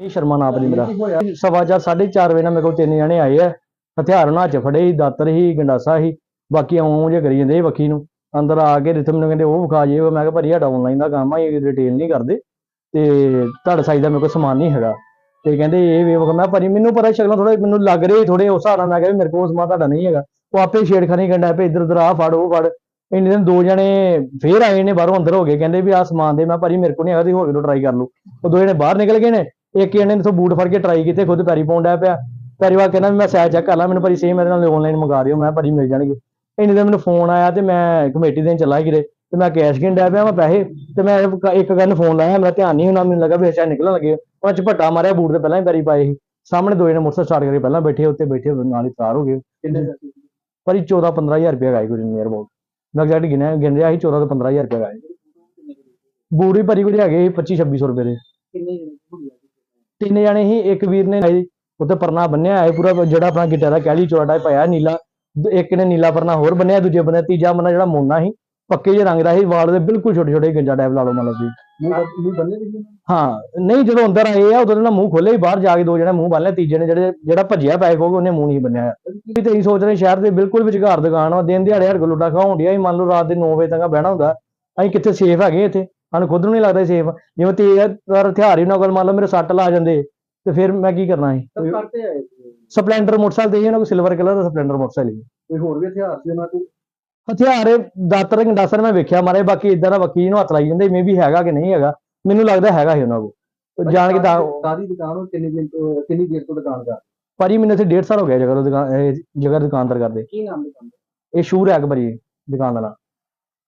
ਇਹ ਸ਼ਰਮਾ ਨਾਮ ਨਹੀਂ ਮੇਰਾ ਸਵਾ ਚਾਰ ਸਾਢੇ ਚਾਰ ਵਜੇ ਨਾਲ ਮੇਰੇ ਕੋਲ ਤਿੰਨ ਜਣੇ ਆਏ ਆ। ਹਥਿਆਰ ਉਹਨਾਂ ਚ ਫੜੇ ਸੀ ਦਾਤਰ ਸੀ ਗੰਡਾਸਾ ਸੀ। ਬਾਕੀ ਆਉਂ ਜੇ ਕਰੀ ਜਾਂਦੇ ਵੱਖੀ ਨੂੰ। ਅੰਦਰ ਆ ਕੇ ਰਿਥਮ ਨੂੰ ਕਹਿੰਦੇ ਉਹ ਵਿਖਾ ਜੇ। ਮੈਂ ਕਿਹਾ ਭਾਜੀ ਸਾਡਾ ਆਨਲਾਈਨ ਦਾ ਕੰਮ ਆ ਇਹ ਰਿਟੇਲ ਨਹੀਂ ਕਰਦੇ। ਤੇ ਤੁਹਾਡਾ ਸਾਈਜ਼ ਦਾ ਮੇਰੇ ਕੋਲ ਸਮਾਨ ਨਹੀਂ ਹੈਗਾ। ਤੇ ਕਹਿੰਦੇ ਇਹ ਵੇ ਮੈਂ ਭਾਜੀ ਮੈਨੂੰ ਪਤਾ ਸ਼ਕਲਾਂ ਥੋੜਾ ਮੈਨੂੰ ਲੱਗ ਰਹੀ ਥੋੜੇ ਉਸ ਨਾਲ ਮੈਂ ਕਿਹਾ ਮੇਰੇ ਕੋਲ ਸਮਾਨ ਤੁਹਾਡਾ ਨਹੀਂ ਹੈਗਾ। ਉਹ ਆਪੇ ਛੇੜਖਾਨੀ ਕੰਡਾ ਪਏ ਇੱਧਰ ਉੱਧਰ ਆ ਫੜ ਉਹ ਫੜ। ਇੰਨੇ ਦਿਨ ਦੋ ਜਣੇ ਫੇਰ ਆਏ ਨੇ ਬਾਹਰੋਂ ਅੰਦਰ ਹੋ ਗਏ। ਕਹਿੰਦੇ ਵੀ ਆਹ ਸਮਾਨ ਦੇ ਮੈਂ ਭਾਜੀ ਮੇਰੇ ਕੋਲ ਨਹੀਂ ਹੈਗਾ ਤੁਸੀਂ ਹੋਰ ਕਿਤੋਂ ਟਰਾਈ ਕਰ ਲਓ। ਉਹ ਦੋ ਜਣੇ ਬਾਹਰ ਨਿਕਲ ਗਏ ਨੇ। ਇੱਕ ਜਣੇ ਨੇ ਤੋਂ ਬੂਟ ਫੜ ਕੇ ਟਰਾਈ ਕੀਤੇ ਖੁਦ ਪੈਰੀ ਪਾਉਣ ਡਿਆ ਪਿਆ। ਪੈਰੀ ਵਾ ਕਹਿੰਦਾ ਮੈਂ ਸਾਈਜ਼ ਚੈੱਕ ਕਰ ਲਾਂ ਮੈਨੂੰ ਭਾਜੀ ਸੇਮ ਮੇਰੇ ਨਾਲ ਆਨਲਾਈਨ ਮੰਗਾ ਦਿਓ ਮੈਂ ਭਾਜੀ ਮਿਲ ਜਾਣਗੇ। ਇੰਨੇ ਦਿਨ ਮੈਨੂੰ ਫੋਨ ਆਇਆ ਤੇ ਮੈਂ ਕਮੇਟੀ ਦੇਣ ਚੱਲਾ ਕਿਰੇ ਤੇ ਮੈਂ ਕੈਸ਼ ਗਿਣ ਡਿਆ ਪਿਆ ਮੈਂ ਪੈਸੇ ਤੇ ਮੈਂ ਇੱਕ- ਗੱਲ ਫੋਨ ਲਾਇਆ ਮੇਰਾ ਧਿਆਨ ਨਹੀਂ ਹੋਣਾ ਮੈਨੂੰ ਲੱਗਾ ਵੀ ਅੱਛਾ ਨਿਕਲਣ ਲੱਗੇ। ਉਹ ਝਪੱਟਾ ਮਾਰਿਆ ਬੂਟ ਤੇ ਪਹਿਲਾਂ ਹੀ ਪੈਰੀ ਪਾਏ ਸੀ। ਸਾਹਮਣੇ ਦੋ ਜਣੇ ਮੋਟਰਸਾਈਕਲ ਸਟਾਰਟ ਕਰਕੇ ਪਹਿਲਾਂ ਬੈਠੇ ਉੱਤੇ ਬੈਠੇ ਨਾਲ ਹੀ ਫਰਾਰ ਹੋ ਗਏ। ਕਿੰਨੇ? ਭਾਜੀ 14 15000 ਰੁਪਏ ਗਾਏ ਕੋਈ ਨੀਅਰ ਅਬਾਊਟ ਮੈਂ ਐਗਜ਼ੈਕਟ ਗਿਣਿਆ ਗਿਣ ਰਿਹਾ ਸੀ 14 ਤੋਂ 15000 ਰੁਪਏ ਗਾਏ ਬੂਟ ਵੀ ਭਾਜੀ ਕੋਈ ਹੈਗੇ ਸੀ 25 2600 ਰੁਪਏ ਦੇ? ਤਿੰਨ ਜਣੇ ਹੀ ਇੱਕ ਵੀਰ ਨੇ ਉੱਤੇ ਪਰਨਾ ਬੰਨਿਆ ਹੈ ਪੂਰਾ ਜਿਹੜਾ ਆਪਣਾ ਗਿੱਟਾ ਦਾ ਕਹਿਲੀ ਚੌੜਾ ਪਾਇਆ ਨੀਲਾ ਇੱਕ ਨੇ ਨੀਲਾ ਪਰਨਾ ਹੋਰ ਬੰਨਿਆ ਦੂਜੇ ਬੰਨੇ ਤੀਜਾ ਬੰਨਾ ਜਿਹੜਾ ਮੋਨਾ ਸੀ ਪੱਕੇ ਜਿਹੇ ਰੰਗ ਦਾ ਸੀ ਵਾਲ ਦੇ ਬਿਲਕੁਲ ਛੋਟੇ ਛੋਟੇ ਗੰਜਾ ਟਾਈਪ ਲਾ ਲਓ ਮਤਲਬ ਜੀ। ਹਾਂ ਨਹੀਂ ਜਦੋਂ ਅੰਦਰ ਆਏ ਆ ਉਦੋਂ ਨਾ ਮੂੰਹ ਖੋਲੇ ਹੀ ਬਾਹਰ ਜਾ ਕੇ ਦੋ ਜਣੇ ਮੂੰਹ ਬੰਨ ਲਿਆ ਤੀਜੇ ਨੇ ਜਿਹੜੇ ਜਿਹੜਾ ਭੱਜਿਆ ਪੈ ਕੋਗੇ ਉਹਨੇ ਮੂੰਹ ਨਹੀਂ ਬੰਨਿਆ। ਵੀ ਤੇ ਸੋਚ ਰਹੇ ਸ਼ਹਿਰ ਦੇ ਬਿਲਕੁਲ ਵਿਚਕਾਰ ਦੁਕਾਨ ਵਾ ਦਿਨ ਦਿਹਾੜੇ ਹੜ ਲੁੱਟਾ ਖਾਉਣ ਡਿਆ ਮੰਨ ਲਓ ਰਾਤ ਦੇ 9 ਵਜੇ ਤੱਕ ਬਹਿਣਾ ਹੁੰਦਾ ਅਸੀਂ ਕਿੱਥੇ ਸੇਫ ਹੈਗੇ ਇੱਥੇ। ਸਾਨੂੰ ਖੁਦ ਨੂੰ ਨਹੀਂ ਲੱਗਦਾ ਸੇਫ ਜਿਵੇਂ ਤੇਜ਼ ਹਥਿਆਰ ਹੀ ਉਹਨਾਂ ਕੋਲ ਮੰਨ ਲਓ ਮੇਰੇ ਸੱਟ ਲਾ ਜਾਂਦੇ ਤੇ ਫਿਰ ਮੈਂ ਕੀ ਕਰਨਾ ਸੀ? ਸਰ ਕਰਤੇ ਆਏ ਸੀ। ਸਪਲੈਂਡਰ ਮੋਟਰਸਾਈਕਲ ਤੇ ਸੀ ਉਹਨਾਂ ਕੋਲ ਸਿਲਵਰ ਕਲਰ ਦਾ ਸਪਲੈਂਡਰ ਮੋਟਰਸਾਈਕਲ ਸੀ। ਕੋਈ ਹੋਰ ਵੀ ਹਥਿਆਰ ਸੀ ਉਹਨਾਂ ਕੋਲ ਹਥਿਆਰ ਇਹ ਦਾਤਰ ਗੰਡਾਸਰ ਮੈਂ ਵੇਖਿਆ ਮਾਰੇ ਬਾਕੀ ਇਦਾਂ ਦਾ ਵਕੀਲ ਨੂੰ ਹੱਥ ਲਾਈ ਜਾਂਦੇ ਮੇ ਵੀ ਹੈਗਾ ਕਿ ਨਹੀਂ ਹੈਗਾ। ਮੈਨੂੰ ਲੱਗਦਾ ਹੈਗਾ ਹੀ ਉਹਨਾਂ ਕੋਲ। ਜਾਣ ਕੇ ਤਾਂ ਸਾਰੀ ਦੁਕਾਨ ਉਹ? ਕਿੰਨੀ ਦਿਨ ਤੋਂ ਕਿੰਨੀ ਦੇਰ ਤੋਂ ਦੁਕਾਨ ਕਰ ਭਾਜੀ ਮੈਨੂੰ ਇੱਥੇ 1.5 ਸਾਲ ਹੋ ਗਿਆ ਜਗ੍ਹਾ ਤੋਂ ਦੁਕਾਨ ਇਹ ਜਗ੍ਹਾ ਦੁਕਾਨਦਾਰ ਕਰਦੇ। ਕੀ ਨਾਮ ਦੁਕਾਨ ਇਹ ਸ਼ੂਰ ਹੈ ਭਾਜੀ ਦੁਕਾਨ ਦਾ ਨਾਂ।